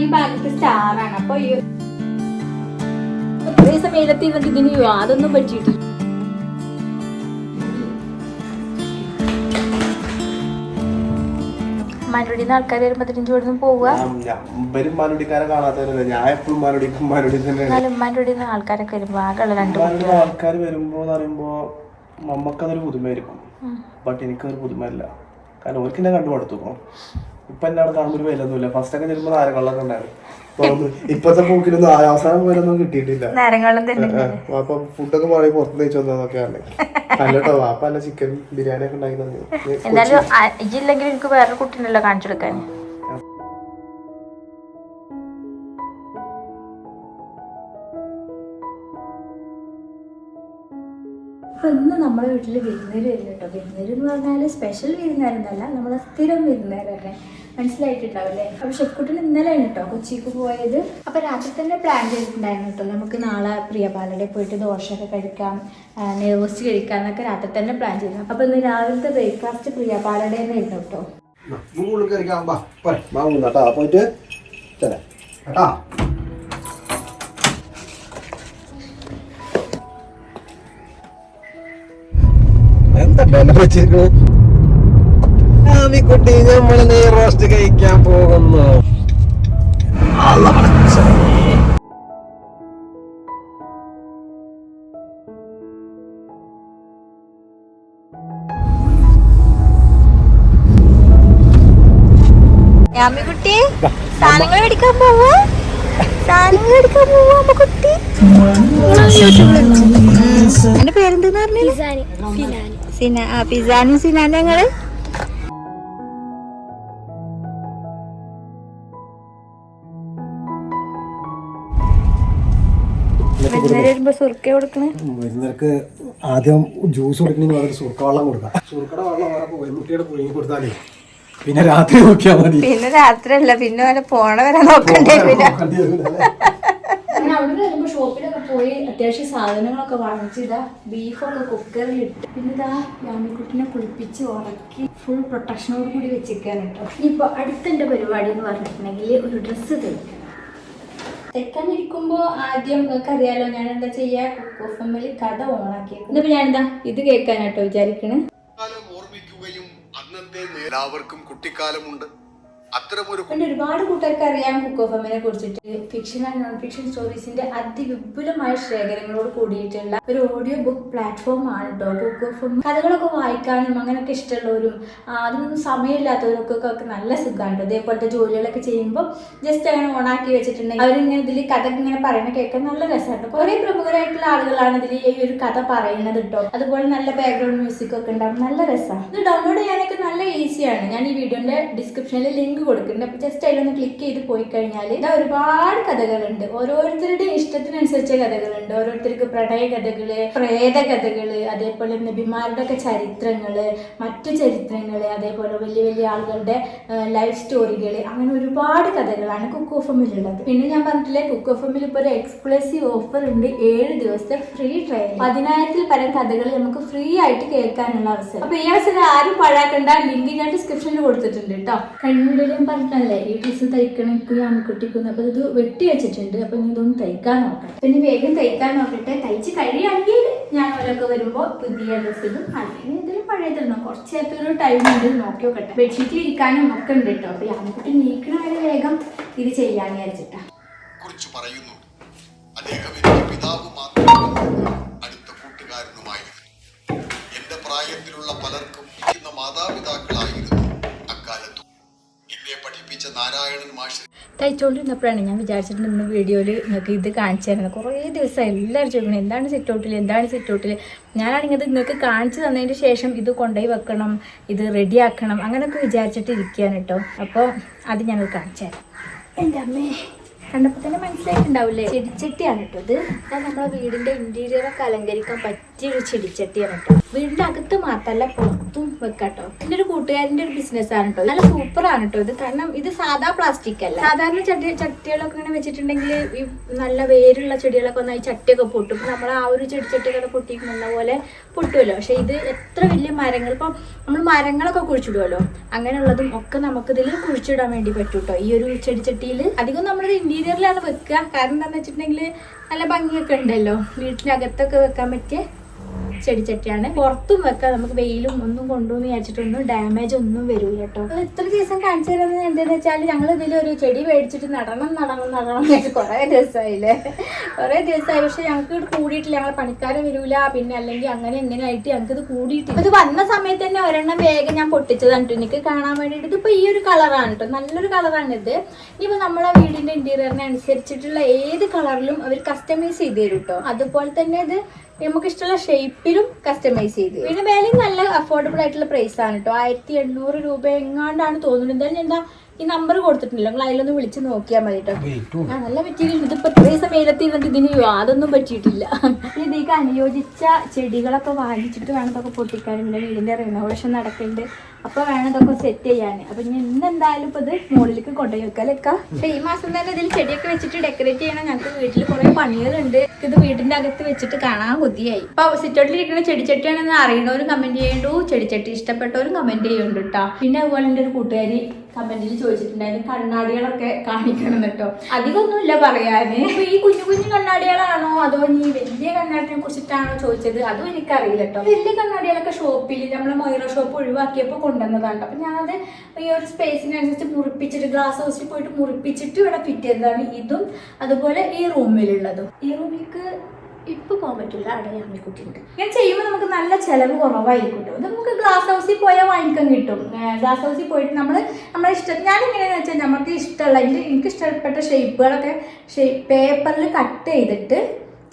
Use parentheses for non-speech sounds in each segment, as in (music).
ഈ ഭാഗത്ത് സ്റ്റാറാണ് അപ്പൊ ഈ ഇത്രയും സമയത്ത് ഇവർക്ക് ഇതിന് യാതൊന്നും പറ്റിയിട്ടില്ല. മനുടിന്ന് ആൾക്കാർ വരുമ്പോ ഇവിടുന്ന് പോവുക? മാനുടിക്കാരെ കാണാത്തവരല്ല. ഞാൻ എപ്പോഴും മാനുടിക്കും മാനുടി തന്നെയാണ്. എന്നാലും ഉമ്മാന്റെ ആൾക്കാരൊക്കെ വരുമ്പോ ആകെയുള്ള രണ്ട് ഉമ്മാനുടെ ആൾക്കാർ വരുമ്പോ എന്ന് പറയുമ്പോ നമ്മക്കതൊരു പുതുമയായിരിക്കും. ബട്ട് എനിക്കതൊരു പുതുമയല്ല. കാരണം ഓർക്ക് എന്നെ കണ്ടു കൊടുത്തു. ഇപ്പൊ എന്നെ അവിടെ കാണുമ്പോൾ ഒരു വിലൊന്നുമില്ല ഫസ്റ്റ് ഒക്കെ ചെല്ലുമ്പോൾ നാരങ്ങളൊക്കെ ഉണ്ടായിരുന്നു ഇപ്പത്തെ പൂക്കിലൊന്നും അവസാനം പോലൊന്നും കിട്ടിയിട്ടില്ല. അപ്പൊ ഫുഡൊക്കെ പറയും പുറത്ത് വെച്ച് വന്നതൊക്കെയാണ് അല്ലട്ടോ വാപ്പ അല്ല ചിക്കൻ ബിരിയാണി ഒക്കെ ഉണ്ടാക്കി എന്തായാലും എനിക്ക് വേറെ കുട്ടീനല്ലോ കാണിച്ചു കൊടുക്കാൻ അപ്പൊ ഇന്ന് നമ്മുടെ വീട്ടിൽ വിരുന്നേര് വരുന്നു കേട്ടോ വിരുന്നേര് എന്ന് പറഞ്ഞാൽ സ്പെഷ്യൽ വിരുന്നേരെന്നല്ല നമ്മളെ സ്ഥിരം വിരുന്നേര് തന്നെ മനസ്സിലായിട്ടുണ്ടാവില്ലേ? അപ്പൊ ഷെഫ്കുട്ടിന് ഇന്നലെയാണ് കേട്ടോ കൊച്ചിക്ക് പോയത്. അപ്പൊ രാത്രി തന്നെ പ്ലാൻ ചെയ്തിട്ടുണ്ടായിരുന്നു കേട്ടോ നമുക്ക് നാളെ പ്രിയപാലയുടെ പോയിട്ട് ദോശയൊക്കെ കഴിക്കാം നെയ്റോസ്റ്റ് കഴിക്കാം എന്നൊക്കെ രാത്രി തന്നെ പ്ലാൻ ചെയ്തു. അപ്പൊ ഇന്ന് രാവിലത്തെ ബ്രേക്ക്ഫാസ്റ്റ് പ്രിയപാലയുടെ തന്നെ ആയിരുന്നു കേട്ടോ പോയിട്ട് എന്താ വെച്ചിരിക്കണത് കുട്ടി നമ്മൾ നെയ് റോസ്റ്റ് കഴിക്കാൻ പോകുന്നു. യാമിക്കുട്ടി സാധനങ്ങൾ മേടിക്കാൻ പോവാ? സാധനങ്ങൾ മേടിക്കാൻ പോവാ കുട്ടി എന്റെ പേരെന്താ പറഞ്ഞു സിന ആ പിസാനും സിനാനും ഞങ്ങൾ വരുന്നവർക്ക് ആദ്യം ജ്യൂസ് കൊടുക്കണമെന്ന് പറഞ്ഞിട്ട് സുർക്ക വെള്ളം കൊടുക്കാം. സുർക്കയുടെ വെള്ളം വേറെ കോയമുട്ടിയുടെ പുഴുങ്ങി കൊടുത്താലേ പിന്നെ രാത്രി നോക്കിയാൽ മതി. പിന്നെ രാത്രി അല്ല പിന്നെ പോണവരെ പോണ വരെ നോക്കണ്ടേ പിന്നെ നോക്കേണ്ടി വരില്ല. അങ്ങനെ അവിടെ വരുമ്പോ ഷോപ്പിലൊക്കെ പോയി അത്യാവശ്യം സാധനങ്ങളൊക്കെ വാങ്ങിച്ച് ഇതാ ബീഫൊക്കെ കുക്കറിൽ ഇട്ട്. പിന്നെ ഇതാ യാമിക്കുട്ടിനെ കുളിപ്പിച്ച് ഉറക്കി ഫുൾ പ്രൊട്ടക്ഷനോട് കൂടി വെച്ചിരിക്കാൻ കേട്ടോ ഇനിയിപ്പോൾ അടുത്തെന്റെ പരിപാടി എന്ന് പറഞ്ഞിട്ടുണ്ടെങ്കിൽ ഒരു ഡ്രസ്സ് തയ്ക്കണം തെക്കാനിരിക്കുമ്പോ ആദ്യം നിങ്ങൾക്ക് അറിയാലോ ഞാൻ എന്താ ചെയ്യാ? കുക്ക് ഓഫ് എമ്മിൽ കഥ ഓണാക്കി എന്നിപ്പോ ഞാനെന്താ? ഇത് കേൾക്കാനാട്ടോ വിചാരിക്കണേ. ഓർമ്മിക്കുകയും അന്നത്തെ എല്ലാവർക്കും കുട്ടിക്കാലമുണ്ട്. പിന്നെ ഒരുപാട് കൂട്ടുകാർക്ക് അറിയാം കുക്ക് ഓഫ് എമ്മിനെ കുറിച്ചിട്ട്. ഫിക്ഷൻ ആൻഡ് നോൺ ഫിക്ഷൻ സ്റ്റോറീസിന്റെ അതിവിപുലമായ ശേഖരങ്ങളോട് കൂടിയിട്ടുള്ള ഒരു ഓഡിയോ ബുക്ക് പ്ലാറ്റ്ഫോം ആണ് കേട്ടോ കുക്ക് ഓഫ് കഥകളൊക്കെ വായിക്കാനും അങ്ങനെയൊക്കെ ഇഷ്ടമുള്ളവരും അതിനൊന്നും സമയമില്ലാത്തവർക്കൊക്കെ ഒക്കെ നല്ല സുഖമാണ് കേട്ടോ ഇതേപോലത്തെ ജോലികളൊക്കെ ചെയ്യുമ്പോൾ ജസ്റ്റ് അങ്ങനെ ഓണാക്കി വെച്ചിട്ടുണ്ടെങ്കിൽ അവരിങ്ങനെ ഇതിൽ കഥ ഇങ്ങനെ പറയുന്ന കേൾക്കാൻ നല്ല രസമാണ് കുറേ പ്രമുഖരായിട്ടുള്ള ആളുകളാണ് ഇതിൽ ഈ ഒരു കഥ പറയുന്നത് കേട്ടോ അതുപോലെ നല്ല ബാക്ക്ഗ്രൗണ്ട് മ്യൂസിക് ഒക്കെ ഉണ്ടാവും. നല്ല രസമാണ് ഇത് ഡൗൺലോഡ് ചെയ്യാനൊക്കെ നല്ല ഈസിയാണ് ഞാൻ ഈ വീഡിയോന്റെ ഡിസ്ക്രിപ്ഷനിൽ ലിങ്ക് കൊടുക്കുന്നുണ്ട്. അപ്പോൾ ജസ്റ്റ് അതിലൊന്ന് ക്ലിക്ക് ചെയ്ത് പോയി കഴിഞ്ഞാൽ ഇതാ ഒരുപാട് കഥകളുണ്ട്. ഓരോരുത്തരുടെ ഇഷ്ടത്തിനനുസരിച്ച കഥകളുണ്ട്. ഓരോരുത്തർക്ക് പ്രണയ കഥകൾ പ്രേത കഥകൾ അതേപോലെ നബിമാരുടെ ഒക്കെ ചരിത്രങ്ങൾ മറ്റു ചരിത്രങ്ങൾ അതേപോലെ വലിയ വലിയ ആളുകളുടെ ലൈഫ് സ്റ്റോറികൾ അങ്ങനെ ഒരുപാട് കഥകളാണ് കുക്ക് ഓഫ് എമ്മിലുള്ളത് പിന്നെ ഞാൻ പറഞ്ഞിട്ടില്ലേ കുക്ക് ഓഫ് എമ്മിൽ ഇപ്പോൾ ഒരു എക്സ്ക്ലൂസീവ് ഓഫർ ഉണ്ട്. ഏഴ് ദിവസത്തെ ഫ്രീ ട്രയൽ പതിനായിരത്തിൽ പരം കഥകൾ നമുക്ക് ഫ്രീ ആയിട്ട് കേൾക്കാനുള്ള അവസരം. അപ്പൊ ഈ അവസരം ആരും പാഴാക്കണ്ട. ലിങ്ക് ഞാൻ ഡിസ്ക്രിപ്ഷനിൽ കൊടുത്തിട്ടുണ്ട് കേട്ടോ വീഡിയോയിൽ ഞാൻ പറഞ്ഞല്ലേ ഈ ഡ്രസ്സ് തയ്ക്കണമെങ്കിൽ ആൺകുട്ടിക്കുന്നു അപ്പൊ ഇത് വെട്ടി വെച്ചിട്ടുണ്ട്. അപ്പൊ ഇനി ഇതൊന്ന് തയ്ക്കാൻ നോക്കണം. പിന്നെ വേഗം തയ്ക്കാൻ നോക്കട്ടെ. തയ്ച്ച് കഴിയുകയാണെങ്കിൽ ഞാൻ അവരൊക്കെ വരുമ്പോ പുതിയ ഡ്രസ്സ് ഇടും. അല്ലെങ്കിൽ ഇതിലും പഴയതിടണം കുറച്ച് ഒരു ടൈം ഉണ്ട്. നോക്കി നോക്കട്ടെ. ബെഡ്ഷീറ്റിൽ ഇരിക്കാനും ഒക്കെ ഉണ്ട് കേട്ടോ. അപ്പൊ ആൺകുട്ടി നീക്കണ വരെ വേഗം ഇത് ചെയ്യാന്ന് വിചാരിച്ചിട്ടാ. കുറിച്ച് പറയുന്നു. അദ്ദേഹം പിതാവ് മാത്രമല്ല മാഷ് തയ്ച്ചുകൊണ്ടിരുന്നപ്പോഴാണ് ഞാൻ വിചാരിച്ചിട്ടുണ്ട് ഇന്ന് വീഡിയോയിൽ നിങ്ങൾക്ക് ഇത് കാണിച്ചു തരണം. കുറേ ദിവസമായി എല്ലാവരും ചോദിക്കണം എന്താണ് സിറ്റ് ഔട്ടിൽ എന്താണ് സിറ്റ് ഔട്ടിൽ ഞാനാണെങ്കിൽ നിങ്ങൾക്ക് കാണിച്ചു തന്നതിന് ശേഷം ഇത് കൊണ്ടുപോയി വെക്കണം ഇത് റെഡിയാക്കണം അങ്ങനെയൊക്കെ വിചാരിച്ചിട്ട് ഇരിക്കുകയാണ് കേട്ടോ. അപ്പോൾ അത് ഞാനത് കാണിച്ചു തരാം. എന്റെ അമ്മേ കണ്ടപ്പോൾ തന്നെ മനസ്സിലായിട്ടുണ്ടാവില്ലേ? ചെടിച്ചട്ടിയാണ് കേട്ടോ ഇത്. നമ്മുടെ വീടിന്റെ ഇന്റീരിയറൊക്കെ അലങ്കരിക്കാൻ പറ്റും പറ്റിയൊരു ചെടിച്ചട്ടിയാണ് കേട്ടോ വീടിന്റെ അകത്ത് മാത്രല്ല പുറത്തും വെക്കാട്ടോ. എന്റെ ഒരു കൂട്ടുകാരന്റെ ഒരു ബിസിനസ് ആണ് കേട്ടോ നല്ല സൂപ്പർ ആണ് കേട്ടോ ഇത്. കാരണം ഇത് സാധാ പ്ലാസ്റ്റിക് അല്ല. സാധാരണ ചട്ടി ചട്ടികളൊക്കെ ഇങ്ങനെ വെച്ചിട്ടുണ്ടെങ്കിൽ ഈ നല്ല വേരുള്ള ചെടികളൊക്കെ ഒന്നായി ചട്ടിയൊക്കെ പൊട്ടും. നമ്മൾ ആ ഒരു ചെടിച്ചട്ടിയൊക്കെ പൊട്ടിക്കുന്ന പോലെ പൊട്ടുമല്ലോ പക്ഷെ ഇത് എത്ര വലിയ മരങ്ങൾ. ഇപ്പം നമ്മൾ മരങ്ങളൊക്കെ കുഴിച്ചിടുമല്ലോ അങ്ങനെയുള്ളതും ഒക്കെ നമുക്ക് ഇതിൽ കുഴിച്ചിടാൻ വേണ്ടി പറ്റും കേട്ടോ ഈ ഒരു ചെടിച്ചട്ടിയിൽ അധികം നമ്മളിത് ഇന്റീരിയറിലാണ് വെക്കുക. കാരണം എന്താണെന്ന് വെച്ചിട്ടുണ്ടെങ്കിൽ നല്ല ഭംഗിയൊക്കെ ഉണ്ടല്ലോ. വീട്ടിനകത്തൊക്കെ വെക്കാൻ പറ്റിയ ചെടിച്ചട്ടിയാണ്. പുറത്തും വെക്കാം. നമുക്ക് വെയിലും ഒന്നും കൊണ്ടുവന്ന് വിചാരിച്ചിട്ടൊന്നും ഡാമേജ് ഒന്നും വരില്ല കേട്ടോ. ഇത്ര ദിവസം കാണിച്ചു തരുന്നത് എന്താണെന്ന് വെച്ചാൽ ഞങ്ങൾ ഇതിലൊരു ചെടി മേടിച്ചിട്ട് നടണം നടണം നടണം കുറേ ദിവസമായില്ലേ കുറേ ദിവസമായി പക്ഷെ ഞങ്ങൾക്ക് ഇത് കൂടിയിട്ടില്ല. ഞങ്ങൾ പണിക്കാരെ വരൂല. പിന്നെ അല്ലെങ്കിൽ അങ്ങനെ എങ്ങനെ ആയിട്ട് ഞങ്ങൾക്ക് ഇത് കൂടിയിട്ടില്ല. ഇത് വന്ന സമയത്ത് തന്നെ ഒരെണ്ണം വേഗം ഞാൻ പൊട്ടിച്ചതാണ് എനിക്ക് കാണാൻ വേണ്ടിയിട്ട് ഇതിപ്പോൾ ഈ ഒരു കളറാണ് കേട്ടോ. നല്ലൊരു കളറാണ് ഇത്. ഇനിയിപ്പോൾ നമ്മളെ വീടിന്റെ ഇന്റീരിയറിനെ അനുസരിച്ചിട്ടുള്ള ഏത് കളറിലും അവർ കസ്റ്റമൈസ് ചെയ്ത് തരും കേട്ടോ. അതുപോലെ തന്നെ ഇത് നമുക്ക് ഇഷ്ടമുള്ള ഷേപ്പിലും കസ്റ്റമൈസ് ചെയ്ത്. പിന്നെ വിലയും നല്ല അഫോർഡബിൾ ആയിട്ടുള്ള പ്രൈസ് ആണ് കേട്ടോ ആയിരത്തി എണ്ണൂറ് രൂപ എങ്ങാണ്ടാണ് തോന്നുന്നത് എന്തായാലും എന്താ ഈ നമ്പർ കൊടുത്തിട്ടില്ല. നിങ്ങൾ അതിലൊന്ന് വിളിച്ച് നോക്കിയാൽ മതി കേട്ടോ ആ നല്ല മെറ്റീരിയൽ ഇതിപ്പോ ഇത്രയും ദിവസം വെയിലത്ത് ഇരുന്നിട്ട് ഇതിന് യാതൊന്നും പറ്റിയിട്ടില്ല. ഇതേക്ക് അനുയോജിച്ച ചെടികളൊക്കെ വാങ്ങിച്ചിട്ട് വേണം ഇതൊക്കെ പൊട്ടിക്കാനുണ്ട്. വീടിന്റെ റിനോവേഷൻ നടക്കുന്നുണ്ട്. അപ്പൊ വേണം ഇതൊക്കെ സെറ്റ് ചെയ്യാൻ. അപ്പൊ ഇനി ഇന്ന് എന്തായാലും ഇപ്പൊ ഇത് മുകളിലേക്ക് കൊണ്ടുപോയി വെക്കാലൊക്കെ പക്ഷെ ഈ മാസം തന്നെ ഇതിൽ ചെടിയൊക്കെ വെച്ചിട്ട് ഡെക്കറേറ്റ് ചെയ്യണം. ഞങ്ങൾക്ക് വീട്ടിൽ കുറെ പണികളുണ്ട്. ഇത് വീടിന്റെ അകത്ത് വെച്ചിട്ട് കാണാൻ കൊതിയായി. അപ്പൊ സിറ്റൗട്ടിൽ ഇരിക്കുന്ന ചെടിച്ചട്ടിയാണെന്ന് അറിയണവരും കമന്റ് ചെയ്യണ്ടു. ചെടിച്ചട്ടി ഇഷ്ടപ്പെട്ടവരും കമന്റ് ചെയ്യുന്നുണ്ട് കേട്ടോ പിന്നെ അതുപോലെ എന്റെ ഒരു കൂട്ടുകാരി കമന്റിൽ ചോദിച്ചിട്ടുണ്ടായിരുന്നു കണ്ണാടികളൊക്കെ കാണിക്കണം കേട്ടോ അധികമൊന്നുമില്ല പറയാന്. ഈ കുഞ്ഞു കുഞ്ഞു കണ്ണാടികളാണോ അതോ ഈ വലിയ കണ്ണാടിനെ കുറിച്ചിട്ടാണോ ചോദിച്ചത്? അതും എനിക്കറിയില്ല കേട്ടോ വലിയ കണ്ണാടികളൊക്കെ ഷോപ്പിൽ നമ്മളെ മൊയറ ഷോപ്പ് ഒഴിവാക്കിയപ്പോൾ കൊണ്ടുവന്നതാണ്. അപ്പൊ ഞാനത് ഈ ഒരു സ്പേസിനനുസരിച്ച് മുറിപ്പിച്ചിട്ട് ഗ്ലാസ് ഹൗസിൽ പോയിട്ട് മുറിപ്പിച്ചിട്ട് ഇവിടെ ഫിറ്റ് ചെയ്തതാണ്. ഇതും അതുപോലെ ഈ റൂമിലുള്ളതും. ഈ റൂമിലേക്ക് ഇപ്പൊ പോകാൻ പറ്റില്ല. അവിടെ യാമിക്കുട്ടിയുണ്ട് ഇങ്ങനെ ചെയ്യുമ്പോൾ നമുക്ക് നല്ല ചെലവ് കുറവായിരിക്കും നമുക്ക് ഗ്ലാസ് ഹൗസിൽ പോയാൽ വാങ്ങിക്കാൻ കിട്ടും. ഗ്ലാസ് ഹൗസിൽ പോയിട്ട് നമ്മൾ നമ്മളെ ഇഷ്ടം ഞാൻ എങ്ങനെയാണെന്ന് വെച്ചാൽ നമുക്ക് ഇഷ്ടമുള്ള എന്റെ എനിക്ക് ഇഷ്ടപ്പെട്ട ഷേപ്പുകളൊക്കെ ഷേപ്പ് പേപ്പറിൽ കട്ട് ചെയ്തിട്ട്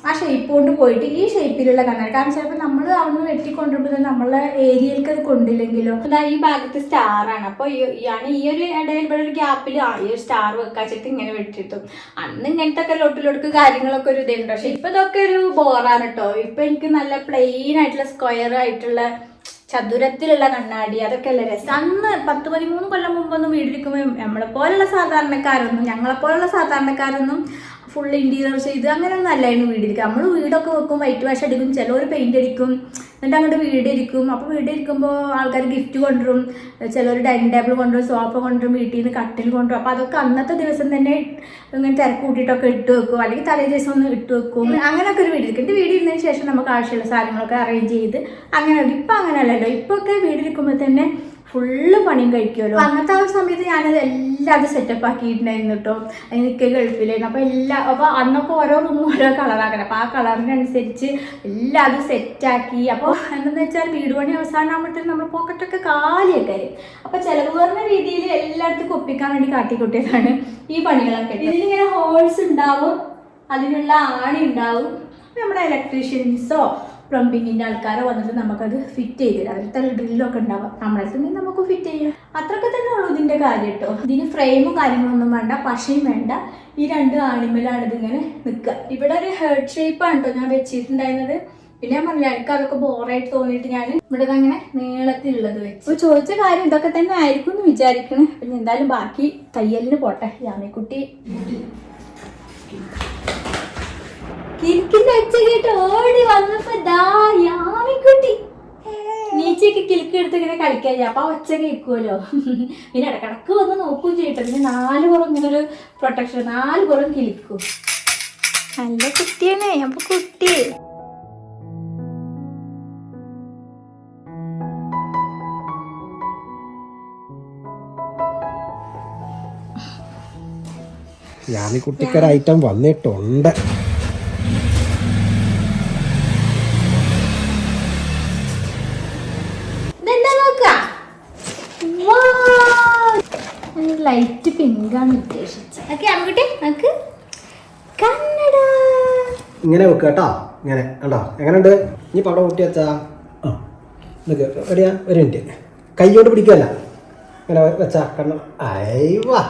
ആ ഷേപ്പ് കൊണ്ട് പോയിട്ട് ഈ ഷേപ്പിലുള്ള കണ്ണാടി. കാരണം ചിലപ്പോൾ നമ്മൾ അവിടുന്ന് വെട്ടിക്കൊണ്ടിരുമ്പോൾ നമ്മളെ ഏരിയയിലേക്ക് അത് കൊണ്ടില്ലെങ്കിലോ? എന്താ ഈ ഭാഗത്ത് സ്റ്റാർ ആണ്. അപ്പോൾ ഇയാണ് ഈ ഒരു ഇടയിൽ ഇവിടെ ഒരു ഗ്യാപ്പിൽ ആ ഈ ഒരു സ്റ്റാർ വെക്കാച്ചിട്ട് ഇങ്ങനെ വെട്ടിട്ടു അന്ന് ഇങ്ങനത്തെ ഒക്കെ ലൊട്ടിലൊടുക്ക് കാര്യങ്ങളൊക്കെ ഒരു ഇതുണ്ട്. പക്ഷെ ഇപ്പൊ ഇതൊക്കെ ഒരു ബോറാണ് കേട്ടോ ഇപ്പൊ എനിക്ക് നല്ല പ്ലെയിൻ ആയിട്ടുള്ള സ്ക്വയർ ആയിട്ടുള്ള ചതുരത്തിലുള്ള കണ്ണാടി. അതൊക്കെ അല്ലേ രസം. അന്ന് പത്ത് പതിമൂന്ന് കൊല്ലം മുമ്പൊന്നും വീടിരിക്കുമ്പോൾ നമ്മളെ പോലുള്ള സാധാരണക്കാരൊന്നും ഞങ്ങളെ പോലുള്ള സാധാരണക്കാരൊന്നും ഫുൾ ഇന്റീരിയർ ചെയ്ത് അങ്ങനെയൊന്നും അല്ലായിരുന്നു വീടിരിക്കുക. നമ്മൾ വീടൊക്കെ വെക്കും വൈറ്റ് വാഷ് അടിക്കും ചിലവർ പെയിന്റ് അടിക്കും എന്നിട്ട് അങ്ങോട്ട് വീടിരിക്കും. അപ്പോൾ വീടിരിക്കുമ്പോൾ ആൾക്കാർ ഗിഫ്റ്റ് കൊണ്ടുവരും ചിലർ ഡൈനിങ് ടേബിൾ കൊണ്ടുവരും സോഫ കൊണ്ടുവരും വീട്ടിൽ നിന്ന് കട്ടിൽ കൊണ്ടുവരും. അപ്പോൾ അതൊക്കെ അന്നത്തെ ദിവസം തന്നെ ഇങ്ങനെ തിരക്ക് കൂട്ടിയിട്ടൊക്കെ ഇട്ട് വെക്കും. അല്ലെങ്കിൽ തലേ ദിവസം ഒന്ന് ഇട്ട് വെക്കും. അങ്ങനെയൊക്കെ ഒരു വീടിരിക്കും. എന്റെ ശേഷം നമുക്ക് ആവശ്യമുള്ള സാധനങ്ങളൊക്കെ അറേഞ്ച് ചെയ്ത് അങ്ങനെ ഇപ്പം അങ്ങനെയല്ലല്ലോ. ഇപ്പൊക്കെ വീടിരിക്കുമ്പോൾ തന്നെ ഫുള്ള് പണിയും കഴിക്കുമല്ലോ അങ്ങനത്തെ ആ സമയത്ത് ഞാനത് എല്ലാം സെറ്റപ്പ് ആക്കിയിട്ടുണ്ടായിരുന്നു കേട്ടോ എനിക്ക് ഗൾഫിലായിരുന്നു. അപ്പോൾ എല്ലാ അപ്പോൾ അന്നൊക്കെ ഓരോ റൂമും ഓരോ കളറാക്കണം അപ്പോൾ ആ കളറിനനുസരിച്ച് എല്ലാം അത് സെറ്റാക്കി അപ്പോൾ എന്താണെന്ന് വെച്ചാൽ വീട് പണി അവസാനമാകുമ്പോഴത്തേക്കും നമ്മൾ പോക്കറ്റൊക്കെ കാലിയൊക്കെ ആയി അപ്പോൾ ചിലവ് കുറഞ്ഞ രീതിയിൽ എല്ലായിടത്തും ഒപ്പിക്കാൻ വേണ്ടി കാട്ടിക്കൂട്ടിയതാണ് ഈ പണികളൊക്കെ ഇതിലിങ്ങനെ ഹോൾസ് ഉണ്ടാവും. അതിനുള്ള ആണി ഉണ്ടാവും. നമ്മുടെ ഇലക്ട്രീഷ്യൻസോ പ്ലംബിങ്ങിന്റെ ആൾക്കാരോ വന്നിട്ട് നമുക്കത് ഫിറ്റ് ചെയ്ത് തരും. അതിൽ തന്നെ ഡ്രില്ലൊക്കെ ഉണ്ടാവും. നമ്മളെ തന്നെ നമുക്ക് ഫിറ്റ് ചെയ്യാം. അത്രയൊക്കെ തന്നെ ഉള്ളൂ ഇതിന്റെ കാര്യം കേട്ടോ ഇതിന് ഫ്രെയിമും കാര്യങ്ങളൊന്നും വേണ്ട പശയും വേണ്ട. ഈ രണ്ട് ആണിമലാണ് ഇതിങ്ങനെ നിൽക്കുക. ഇവിടെ ഒരു ഹെഡ് ഷേപ്പാണ് കേട്ടോ ഞാൻ വെച്ചിട്ടുണ്ടായിരുന്നത്. പിന്നെ ഞാൻ പറഞ്ഞില്ല എനിക്ക് അതൊക്കെ ബോറായിട്ട് തോന്നിയിട്ട് ഞാൻ ഇവിടെ അങ്ങനെ നീളത്തിലുള്ളത് വെച്ചു. അപ്പോൾ ചോദിച്ച കാര്യം ഇതൊക്കെ തന്നെ ആയിരിക്കും എന്ന് വിചാരിക്കണേ. പിന്നെ എന്തായാലും ബാക്കി തയ്യലിന് പോട്ടെ. യാമിക്കുട്ടി. കിൽക്കിന്റെ ഒച്ച കേട്ട് ഓടി വന്നപ്പോ ദാ യാമിക്കുട്ടി. നീച്ചയൊക്കെ കിൽക്ക് എടുത്ത് ഇങ്ങനെ കളിക്കാൻ അപ്പൊ ഒച്ച കേൾക്കുമല്ലോ പിന്നെ ഇടക്കിടക്ക് വന്ന് നോക്കുകയും ചെയ്യട്ടെ പിന്നെ നാല് പുറം ഇങ്ങനെ ഒരു പ്രൊട്ടക്ഷൻ നാല് പുറം കിളിക്കും നല്ല കുട്ടിയാണേ. അപ്പൊ കുട്ടി. ഞാൻ ഈ കുട്ടിക്കൊരു ഐറ്റം വന്നിട്ടുണ്ട് ഇതെന്താ നോക്ക ആണ് ഉദ്ദേശിച്ചത്. ഓക്കെ അമ്മക്കുട്ടി നമുക്ക് കന്നഡ. ഇങ്ങനെ വെക്കുക കേട്ടോ ഇങ്ങനെ. കണ്ടോ? എങ്ങനെയുണ്ട്? ഇനി പടം കൂട്ടി വെച്ചാ? ആ നിൽക്ക് എവിടെയാ ഒരു മിനിറ്റ്. കൈയോട് പിടിക്കല്ല ഇങ്ങനെ വെച്ചാ കണ്ണ. അയവാ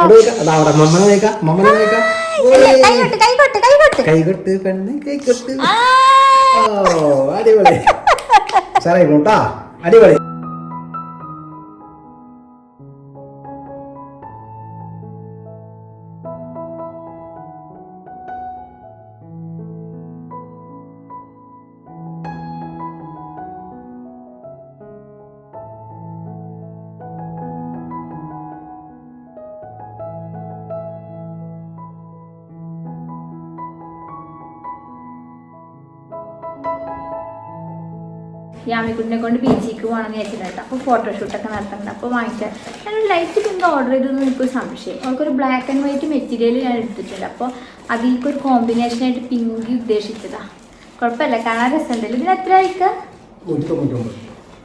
അവിടെ വെക്കാം. അതാ അവിടെ മമ്മനെ നോക്കാം മമ്മനെ നോക്കാം കൈകൊട്ട് പെണ്ണ് കൈകൊട്ട് ആ, അടിപൊളി. (laughs) സാറേ കേട്ടോ അടിപൊളി. യാമിക്കുട്ടിനെ കൊണ്ട് ബീച്ചിലേക്ക് പോകണമെന്ന് വിചാരിച്ചിട്ടുണ്ട് അപ്പോൾ ഫോട്ടോഷൂട്ടൊക്കെ നടത്തുന്നുണ്ട് അപ്പോൾ വാങ്ങിച്ചാൽ ഞാൻ ലൈറ്റ് പിങ്ക് ഓർഡർ ചെയ്തെന്ന് എനിക്കൊരു സംശയം. അവൾക്കൊരു ബ്ലാക്ക് ആൻഡ് വൈറ്റ് മെറ്റീരിയൽ ഞാൻ എടുത്തിട്ടുണ്ട്. അപ്പോൾ അതിലേക്കൊരു കോമ്പിനേഷനായിട്ട് പിങ്ക് ഉദ്ദേശിച്ചതാ. കുഴപ്പമില്ല. കാണാൻ രസമുണ്ടല്ലോ. ഇതിന് എത്ര ആയിക്ക?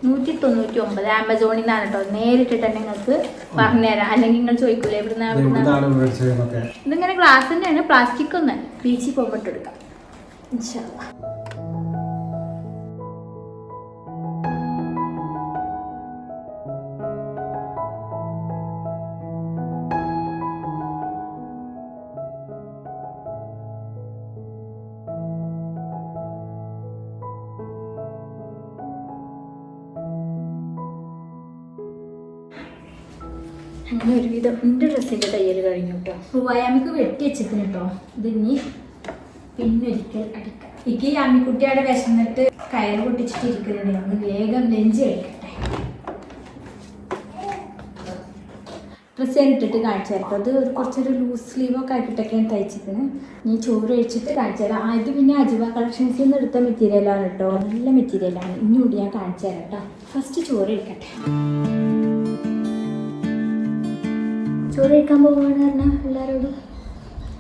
നൂറ്റി തൊണ്ണൂറ്റി ഒമ്പത് ആമസോണിൽ നിന്നാണ് കേട്ടോ. നേരിട്ടിട്ട് തന്നെ നിങ്ങൾക്ക് പറഞ്ഞുതരാം. അല്ലെങ്കിൽ നിങ്ങൾ ചോദിക്കൂലേ ഇവിടുന്ന് ഇതിങ്ങനെ ഗ്ലാസ് തന്നെയാണ്. പ്ലാസ്റ്റിക് ഒന്നല്ല ബീച്ചിൽ പോകുമ്പോൾ എടുക്കാം ഇൻഷാ ഡ്രസ്സിന്റെ തയ്യൽ കഴിഞ്ഞു കേട്ടോ. റുവായാമിക്ക് വെട്ടി വെച്ചിട്ടുണ്ട് കേട്ടോ. ഇത് ഇനി പിന്നൊരിക്കൽ അടിക്കാം. എനിക്ക് ഈ അമ്മിക്കുട്ടിയുടെ വിശന്നിട്ട് കയറ് പൊട്ടിച്ചിട്ട് ഇരിക്കുന്നുണ്ട് നമ്മൾ വേഗം ലഞ്ച് കഴിക്കട്ടെ ഡ്രസ്സ് ഞാൻ ഇട്ടിട്ട് കാണിച്ചു തരാം അത് ഒരു കുറച്ചൊരു ലൂസ് സ്ലീവൊക്കെ ആക്കിയിട്ടൊക്കെയാണ് തയ്ച്ചിരിക്കുന്നത് നീ ചോറ് കഴിച്ചിട്ട് കാണിച്ചു തരാം. ആ, ഇത് പിന്നെ അജുവ കളക്ഷൻസിൽ നിന്ന് എടുത്ത മെറ്റീരിയലാണ് കേട്ടോ. നല്ല മെറ്റീരിയലാണ് ഇനി കൂടി ഞാൻ കാണിച്ചു തരാം കേട്ടോ. ഫസ്റ്റ് ചോറ് കഴിക്കട്ടെ. ചോറ് കഴിക്കാൻ പോവാണ് പറഞ്ഞാൽ എല്ലാവരോടും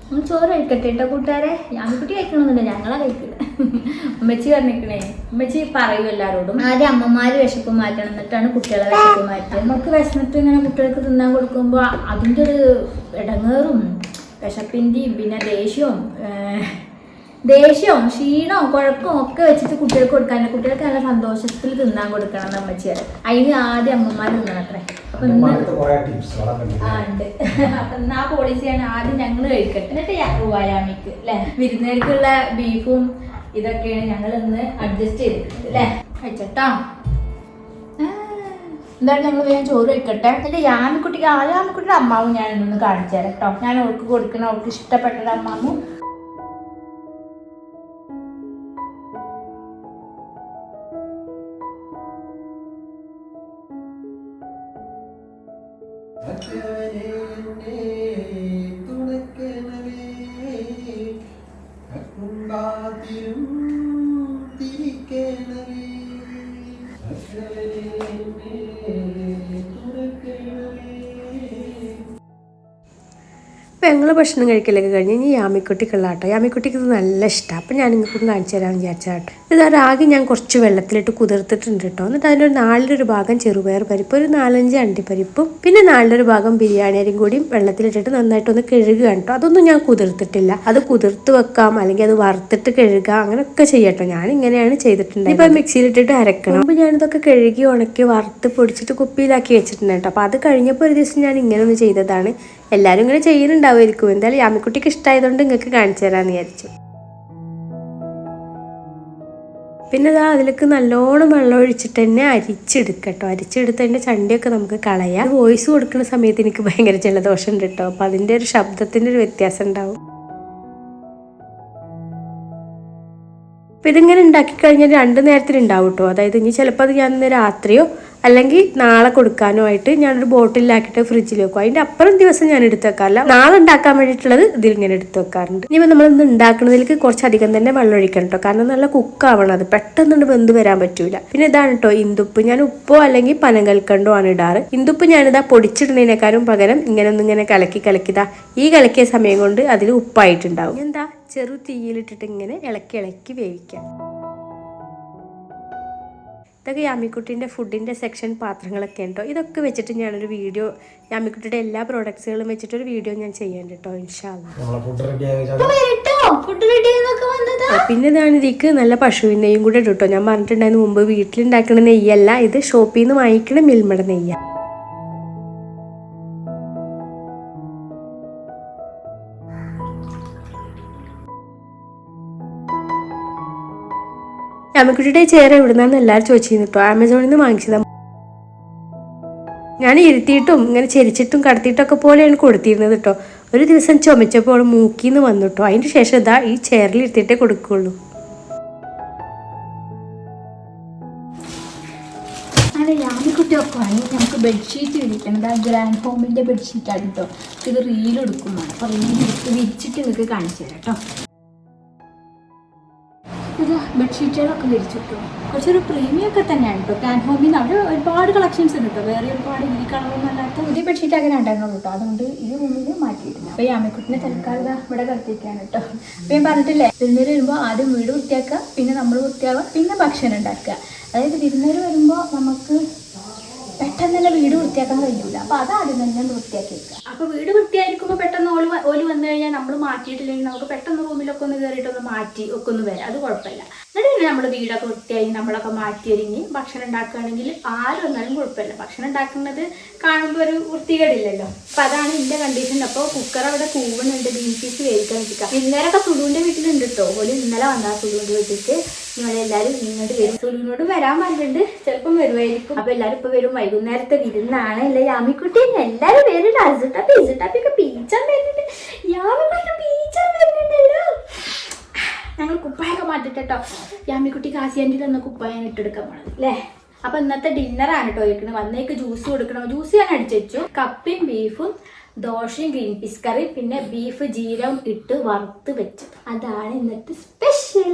നിങ്ങൾ ചോറ് കഴിക്കട്ടെ കേട്ടോ കൂട്ടുകാരെ. ഞാൻകുട്ടി കഴിക്കണമെന്നില്ല ഞങ്ങളാ കഴിക്കുന്നത് ഉമ്മച്ചി പറഞ്ഞിരിക്കണേ ഉമ്മച്ചി പറയും എല്ലാവരോടും ആദ്യം അമ്മമാര് വിശപ്പ് മാറ്റണം എന്നിട്ടാണ് കുട്ടികളെ വിശപ്പ് മാറ്റുക. നമുക്ക് വിശന്നിട്ട് ഇങ്ങനെ കുട്ടികൾക്ക് തിന്നാൻ കൊടുക്കുമ്പോൾ അതിന്റെ ഒരു ഇടങ്ങേറും. വിശപ്പിന്റെയും പിന്നെ ദേഷ്യവും ദേഷ്യവും ക്ഷീണവും കുഴപ്പവും ഒക്കെ വെച്ചിട്ട് കുട്ടികൾക്ക് കൊടുക്കാൻ കുട്ടികൾക്ക് നല്ല സന്തോഷത്തിൽ തിന്നാൻ കൊടുക്കണം എന്ന് അമ്മച്ചി പറയും. അതിന് ആദ്യം അമ്മമാർ തിന്നണം അത്രേ. അപ്പൊ ഇന്ന് ആ, ഉണ്ട്. (laughs) അപ്പൊ ഇന്ന് ആ പോളിസിയാണ് ആദ്യം ഞങ്ങൾ കഴിക്കട്ടെ. എന്നിട്ട് യാമിക്ക് അല്ലെ വിരുന്നുകാർക്കുള്ള ബീഫും ഇതൊക്കെയാണ് ഞങ്ങൾ ഇന്ന് അഡ്ജസ്റ്റ് ചെയ്തിട്ടുണ്ട് അല്ലെ കഴിച്ചട്ടാ. എന്തായാലും ഞങ്ങൾ വേഗം ചോറ് കഴിക്കട്ടെ. എന്നിട്ട് യാമിക്കുട്ടിക്ക് ആ യാമിക്കുട്ടിയുടെ അമ്മാവും ഞാൻ ഇന്നൊന്ന് കാണിച്ചു തരാം കേട്ടോ. ഞാൻ അവൾക്ക് കൊടുക്കണ അവൾക്ക് ഇഷ്ടപ്പെട്ട അമ്മാവും ഭക്ഷണം കഴിക്കലൊക്കെ കഴിഞ്ഞ് ഇനി യാമിക്കുട്ടിക്കുള്ള കേട്ടോ യാമിക്കുട്ടിക്ക് ഇത് നല്ല ഇഷ്ടമാണ് അപ്പം ഞാൻ നിങ്ങൾക്ക് കാണിച്ചു തരാമെന്ന് വിചാരിച്ചാട്ടോ ഇത് ആ രാഗി ഞാൻ കുറച്ച് വെള്ളത്തിലിട്ട് കുതിർത്തിട്ടുണ്ട് കേട്ടോ. എന്നിട്ട് അതിന്റെ ഒരു നാലിലൊരു ഭാഗം ചെറുപയർ പരിപ്പ് ഒരു നാലഞ്ച് അണ്ടിപ്പരിപ്പും പിന്നെ നാലിലൊരു ഭാഗം ബിരിയാണി അരിയും കൂടി വെള്ളത്തിലിട്ടിട്ട് നന്നായിട്ടൊന്ന് കഴുകുക കേട്ടോ. അതൊന്നും ഞാൻ കുതിർത്തിട്ടില്ല. അത് കുതിർത്ത് വെക്കാം അല്ലെങ്കിൽ അത് വറുത്തിട്ട് കഴുകുക അങ്ങനെയൊക്കെ ചെയ്യട്ടോ ഞാൻ ഇങ്ങനെയാണ് ചെയ്തിട്ടുണ്ട് ഇപ്പം മിക്സിയിലിട്ടിട്ട് അരക്കണം. അപ്പോൾ ഞാനിതൊക്കെ കഴുകി ഉണക്കി വറുത്ത് പൊടിച്ചിട്ട് കുപ്പിയിലാക്കി വെച്ചിട്ടുണ്ട് കേട്ടോ. അപ്പോൾ അത് കഴിഞ്ഞപ്പോൾ ഒരു ദിവസം ഞാൻ ഇങ്ങനെ ഒന്ന് ചെയ്തതാണ്. എല്ലാവരും ഇങ്ങനെ ചെയ്യുന്നുണ്ടാവുമായിരിക്കും. എന്തായാലും യാമിക്കുട്ടിക്ക് ഇഷ്ടമായതുകൊണ്ട് നിങ്ങൾക്ക് കാണിച്ചു തരാമെന്ന് വിചാരിച്ചു. പിന്നെ ഇതാ അതിലേക്ക് നല്ലോണം വെള്ളം ഒഴിച്ചിട്ട് തന്നെ അരിച്ചെടുക്കട്ടോ കേട്ടോ അരിച്ചെടുത്തതിന്റെ ചണ്ടിയൊക്കെ നമുക്ക് കളയാം. വോയിസ് കൊടുക്കുന്ന സമയത്ത് എനിക്ക് ഭയങ്കര ജലദോഷം ഉണ്ട് കേട്ടോ അപ്പം അതിന്റെ ഒരു ശബ്ദത്തിന്റെ ഒരു വ്യത്യാസം ഉണ്ടാവും. അപ്പം ഇതിങ്ങനെ ഉണ്ടാക്കി കഴിഞ്ഞാൽ രണ്ട് നേരത്തിൽ ഉണ്ടാവും കേട്ടോ അതായത് ഇനി ചിലപ്പോൾ അത് ഞാൻ ഇന്ന് രാത്രിയോ അല്ലെങ്കിൽ നാളെ കൊടുക്കാനോ ആയിട്ട് ഞാനൊരു ബോട്ടിലാക്കിയിട്ട് ഫ്രിഡ്ജിൽ വെക്കും. അതിന്റെ അപ്പുറം ദിവസം ഞാൻ എടുത്ത് വെക്കാറില്ല. നാളെ ഉണ്ടാക്കാൻ വേണ്ടിയിട്ടുള്ളത് ഇതിലിങ്ങനെ എടുത്ത് വെക്കാറുണ്ട്. ഇനിയിപ്പോൾ നമ്മൾ ഇന്ന് ഉണ്ടാക്കുന്നതിലേക്ക് കുറച്ചധികം തന്നെ വെള്ളം ഒഴിക്കണം കേട്ടോ. കാരണം നല്ല കുക്കാവണം. അത് പെട്ടെന്ന് വെന്ത് വരാൻ പറ്റൂല. പിന്നെ ഇതാണ് കേട്ടോ ഇന്ദുപ്പ്. ഞാൻ ഉപ്പോ അല്ലെങ്കിൽ പനകൽക്കണ്ടോ ആണ് ഇടാറ്. ഇന്ദുപ്പ് ഞാനിതാ പൊടിച്ചിടുന്നതിനേക്കാളും പകരം ഇങ്ങനെ ഒന്ന് ഇങ്ങനെ കലക്കി കലക്കിതാ ഈ കലക്കിയ സമയം കൊണ്ട് അതിൽ ഉപ്പായിട്ടുണ്ടാവും. എന്താ? ചെറു തീയിലിട്ടിട്ട് ഇങ്ങനെ ഇളക്കി ഇളക്കി വേവിക്കാം. ഇതൊക്കെ യാമിക്കുട്ടീന്റെ ഫുഡിന്റെ സെക്ഷൻ പാത്രങ്ങളൊക്കെ ഉണ്ടോ? ഇതൊക്കെ വെച്ചിട്ട് ഞാനൊരു വീഡിയോ യാമിക്കുട്ടിയുടെ എല്ലാ പ്രോഡക്ട്സുകളും വെച്ചിട്ട് ഒരു വീഡിയോ ഞാൻ ചെയ്യേണ്ട കേട്ടോ പിന്നെ ഇതാണ് ഇതിക്ക് നല്ല പശുവിനെയും നെയ്യും കൂടെ ഇട്ടു കേട്ടോ ഞാൻ പറഞ്ഞിട്ടുണ്ടായിരുന്നു മുമ്പ് വീട്ടിലുണ്ടാക്കുന്ന നെയ്യല്ല ഇത് ഷോപ്പിൽ നിന്ന് വാങ്ങിക്കണ മിൽമയുടെ നെയ്യാണ് യാമിക്കുട്ടിയുടെ ചെയർ എവിടുന്നാന്ന് എല്ലാവരും ചോദിച്ചിരുന്നു. കേട്ടോ ആമസോണിൽ നിന്ന് വാങ്ങിച്ചതാണ് ഞാൻ ഇരുത്തിയിട്ടും ഇങ്ങനെ ചെരിച്ചിട്ടും കടത്തിയിട്ടൊക്കെ പോലെയാണ് കൊടുത്തിരുന്നത് കേട്ടോ. ഒരു ദിവസം ചുമച്ചപ്പോൾ മൂക്കിന്ന് വന്നു കേട്ടോ. അതിന് ശേഷം ഇതാ ഈ ചെയറിൽ ഇരുത്തിയിട്ടേ കൊടുക്കുള്ളൂ അങ്ങനെ യാമിക്കുട്ടിയൊക്കെ വാങ്ങി നമുക്ക് ബെഡ്ഷീറ്റ് വിരിക്കണം ആ ഗ്രാൻഡ് ഹോമിന്റെ ബെഡ്ഷീറ്റാണ് കേട്ടോ. ഇത് റീൽ എടുക്കുന്നതാണ് അപ്പോൾ റീൽ എടുത്ത് വിരിച്ചിട്ട് നിങ്ങൾക്ക് കാണിച്ചു തരാം കേട്ടോ. ഇത് ബെഡ്ഷീറ്റുകളൊക്കെ കിട്ടും കുറച്ചൊരു പ്രീമിയം ഒക്കെ തന്നെയാണ് കേട്ടോ ക്യാൻ ഹോമിൽ നിന്ന് അവിടെ ഒരുപാട് കളക്ഷൻസ് ഉണ്ട് കേട്ടോ വേറെ ഒരുപാട് ഈ കളറൊന്നും അല്ലാത്ത പുതിയ ബെഡ്ഷീറ്റ് അങ്ങനെ ഉണ്ടായിരുന്നുള്ളൂ കേട്ടോ അതുകൊണ്ട് ഈ റൂമിൽ മാറ്റിയിട്ടില്ല. അപ്പോൾ ഈ അമ്മക്കുട്ടിനെ തൽക്കാലം ഇവിടെ കിടത്തിയിരിക്കുകയാണ് കേട്ടോ അപ്പോൾ ഞാൻ പറഞ്ഞിട്ടില്ലേ വിരുന്നേര് വരുമ്പോൾ ആദ്യം വീട് വൃത്തിയാക്കുക പിന്നെ നമ്മൾ വൃത്തിയാവുക പിന്നെ ഭക്ഷണം ഉണ്ടാക്കുക. അതായത് വിരുന്നേര് വരുമ്പോൾ നമുക്ക് പെട്ടെന്ന് തന്നെ വീട് വൃത്തിയാക്കാൻ കഴിയൂല. അപ്പൊ അത് ആദ്യം തന്നെ വൃത്തിയാക്കി വെക്കുക അപ്പൊ വീട് വൃത്തിയായിരിക്കുമ്പോൾ പെട്ടെന്ന് ഓൽ ഓൽ വന്നു കഴിഞ്ഞാൽ നമ്മൾ മാറ്റിയിട്ടില്ലെങ്കിൽ നമുക്ക് പെട്ടെന്ന് റൂമിലൊക്കെ ഒന്ന് കയറിയിട്ട് ഒന്ന് മാറ്റി ഒക്കെ ഒന്ന് വരാം. അത് കുഴപ്പമില്ല എന്നിട്ട് നമ്മൾ വീടൊക്കെ വൃത്തിയായി നമ്മളൊക്കെ മാറ്റി ഒരുങ്ങി ഭക്ഷണം ഉണ്ടാക്കുകയാണെങ്കിൽ ആരും വന്നാലും കുഴപ്പമില്ല ഭക്ഷണം ഉണ്ടാക്കുന്നത് കാണുമ്പോൾ ഒരു വൃത്തികേടില്ലല്ലോ. അപ്പൊ അതാണ് എന്റെ കണ്ടീഷൻ അപ്പോൾ കുക്കർ അവിടെ കൂവുന്നുണ്ട് ബീൻ പീസ് വേവിക്കാൻ വെച്ചിട്ട് ഇന്നലെയൊക്കെ സുലുവിന്റെ വീട്ടിലുണ്ട് കേട്ടോ ഓൽ ഇന്നലെ വന്നാ സുലുവിന്റെ വീട്ടിലേക്ക്. നിങ്ങളെല്ലാവരും ഇങ്ങോട്ട് വരും. സുലുവിനോട് വരാൻ പറഞ്ഞിട്ടുണ്ട്. ചിലപ്പം വരുമായിരിക്കും. അപ്പൊ എല്ലാരും ഇപ്പൊ വരും. വൈകുന്നേരത്തെ വിരുന്നാണ് അല്ലെ യാമിക്കുട്ടി എല്ലാവരും വരുന്നുണ്ട് അസിട്ട പീസിട്ടപ്പൊക്കെ പീച്ചാൻ വരുന്നുണ്ട്. യാമിക്കുട്ടി പീച്ചാൻ വരുന്നുണ്ടല്ലോ. ഞങ്ങൾ കുപ്പായൊക്കെ മാറ്റിട്ടോ യാമിക്കുട്ടി കാസിയാന്റെ തന്ന കുപ്പായം ഇട്ടെടുക്കാൻ പോണത് അല്ലേ? അപ്പൊ ഇന്നത്തെ ഡിന്നറാണ് കേട്ടോ. ഇരിക്കുന്നത് വന്നേക്ക് ജ്യൂസ് കൊടുക്കണം. ജ്യൂസ് ഞാൻ അടിച്ചു കപ്പയും ബീഫും ദോശയും ഗ്രീൻ പീസ് കറി പിന്നെ ബീഫ് ജീരകം ഇട്ട് വറുത്ത് വെച്ചത്. അതാണ് ഇന്നത്തെ സ്പെഷ്യൽ.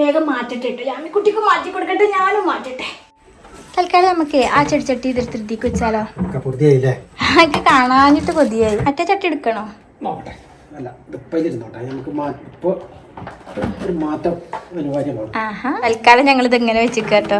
വേഗം മാറ്റട്ടെ കേട്ടോ കുട്ടിക്ക് മാറ്റി കൊടുക്കട്ടെ ഞാനും മാറ്റട്ടെ. തൽക്കാലം നമുക്ക് ആ ചെടിച്ചട്ടി ഇതിർത്തിരുത്തിക്ക് വെച്ചാലോ? എനിക്ക് കാണാഞ്ഞിട്ട് കൊതിയായി മറ്റേ ചട്ടി എടുക്കണോ? തൽക്കാലം അല്ല ഇത് ഇങ്ങനെ നമുക്ക്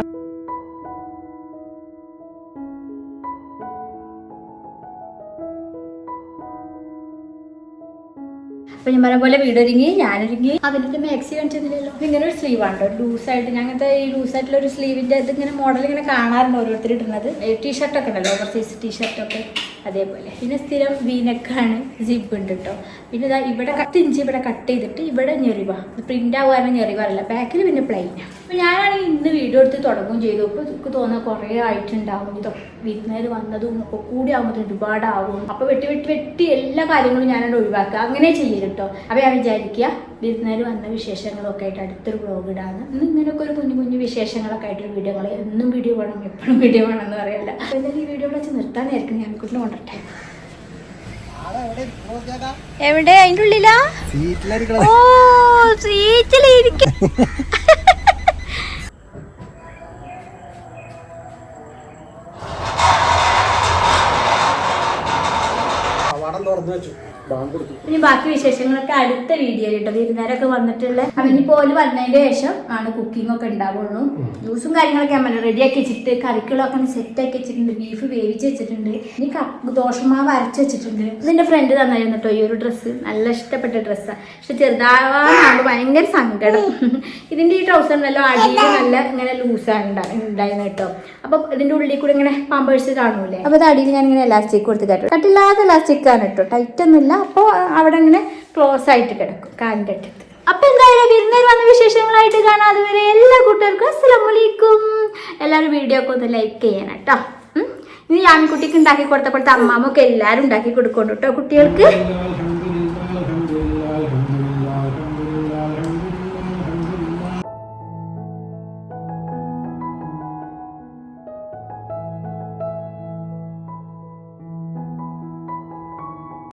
അപ്പൊ ഞാൻ പറഞ്ഞ പോലെ വീടൊരുങ്ങി ഞാനൊരുങ്ങി. അതിന്റെ മാക്സി കാണിച്ചില്ലല്ലോ ഇങ്ങനെ ഒരു സ്ലീവ് ആണ് ലൂസ് ആയിട്ട് ഞങ്ങനത്തെ ഈ ലൂസ് ആയിട്ടുള്ള ഒരു സ്ലീവിന്റെ ഇത് ഇങ്ങനെ മോഡൽ ഇങ്ങനെ കാണാറുണ്ട് ഓരോരുത്തർ ഇടുന്നത് ടീഷർട്ടൊക്കെ ഉണ്ടല്ലോ ഓവർ സൈസ് ടീഷർട്ടൊക്കെ അതേപോലെ. പിന്നെ സ്ഥിരം വീനക്കാണ് ജിബ് ഉണ്ട് കേട്ടോ പിന്നെ ഇതാ ഇവിടെ കത്തിഞ്ച് ഇവിടെ കട്ട് ചെയ്തിട്ട് ഇവിടെ ഞെറിവ പ്രിന്റ് ആവാനും ഞെറിവാറില്ല ബാക്കിൽ പിന്നെ പ്ലെയിൻ അപ്പൊ ഞാനാണെങ്കിൽ ഇന്ന് വീഡിയോ എടുത്ത് തുടങ്ങുകയും ചെയ്തു. അപ്പൊ എനിക്ക് തോന്നുന്ന കുറേ ആയിട്ടുണ്ടാവും. ഇതൊക്കെ വിരുന്നേര് വന്നതും ഒക്കെ കൂടി ആകുമ്പോൾ ഒരുപാടാവും. അപ്പൊ വെട്ടി വെട്ടി വെട്ടി എല്ലാ കാര്യങ്ങളും ഞാനവിടെ ഒഴിവാക്കുക. അങ്ങനെ ചെയ്യരുട്ടോ കേട്ടോ അപ്പൊ ഞാൻ വിചാരിക്കുക വിരുന്നേര് വന്ന വിശേഷങ്ങളൊക്കെ ആയിട്ട് അടുത്തൊരു വ്ലോഗ് ഇടാന്ന്. ഇന്ന് ഇങ്ങനെയൊക്കെ ഒരു കുഞ്ഞു കുഞ്ഞു വിശേഷങ്ങളൊക്കെ ആയിട്ടൊരു വീഡിയോകൾ എന്നും വീഡിയോ വേണം എപ്പോഴും വീഡിയോ വേണം എന്ന് പറയല്ല. അപ്പൊ എന്തായാലും ഈ വീഡിയോ വെച്ച് നിർത്താനായിരിക്കും ഞാൻ കുട്ടി കൊണ്ടട്ടെ. എവിടെ? അതിന്റെ ഉള്ളിലാ? ഓ സീറ്റിലിരിക്കും (laughs) ഇനി ബാക്കി വിശേഷങ്ങളൊക്കെ അടുത്ത വീഡിയോയിൽ കേട്ടോ വിരുന്നേരൊക്കെ വന്നിട്ടുള്ള അവൻ ഇനി പോലും വന്നതിന്റെ ശേഷം ആണ് കുക്കിംഗ് ഒക്കെ ഉണ്ടാവുള്ളൂ. ജ്യൂസും കാര്യങ്ങളൊക്കെ അമ്മ റെഡി ആക്കി വെച്ചിട്ട് കറികളൊക്കെ സെറ്റ് ആക്കി വെച്ചിട്ടുണ്ട്. ബീഫ് വേവിച്ച് വെച്ചിട്ടുണ്ട്. ഇനി ദോഷമാവ് അരച്ച് വെച്ചിട്ടുണ്ട്. ഇതിന്റെ ഫ്രണ്ട് തന്നായിരുന്നു കേട്ടോ ഈ ഒരു ഡ്രസ്സ് നല്ല ഇഷ്ടപ്പെട്ട ഡ്രസ്സാണ് പക്ഷെ ചെറുതാവാനാകുമ്പോൾ ഭയങ്കര സങ്കടം. (laughs) ഇതിന്റെ ഈ ട്രൗസർ നല്ല അടിയിൽ നല്ല ഇങ്ങനെ ലൂസാണ് ഉണ്ടായിരുന്നു കേട്ടോ അപ്പൊ ഇതിന്റെ ഉള്ളിൽ കൂടെ ഇങ്ങനെ പാമ്പേഴ്സ് കാണൂലേ അപ്പൊ അടിയിൽ ഞാൻ ഇങ്ങനെ ഇലാസ്റ്റിക് കൊടുത്ത് കേട്ടോ. കട്ടില്ലാതെ ഇലാസ്റ്റിക് ആണ് കേട്ടോ ടൈറ്റ് ഒന്നുമില്ല. അപ്പോൾ അവിടെ ഇങ്ങനെ ക്ലോസ് ആയിട്ട് കിടക്കും കാലിന്റെ അറ്റത്ത് അപ്പൊ എന്തായാലും വിരുന്നേർ വന്ന വിശേഷങ്ങളായിട്ട് കാണാം. അതുവരെ എല്ലാ കൂട്ടുകാർക്കും അസ്സലാമലൈക്കും. എല്ലാവരും വീഡിയോ ഒക്കെ ഒന്ന് ലൈക്ക് ചെയ്യണം കേട്ടോ. ഇനി ആൺകുട്ടിക്ക് ഉണ്ടാക്കി കൊടുത്തപ്പോഴത്തെ അമ്മാമൊക്കെ എല്ലാവരും ഉണ്ടാക്കി കൊടുക്കുന്നുണ്ട് കേട്ടോ കുട്ടികൾക്ക്.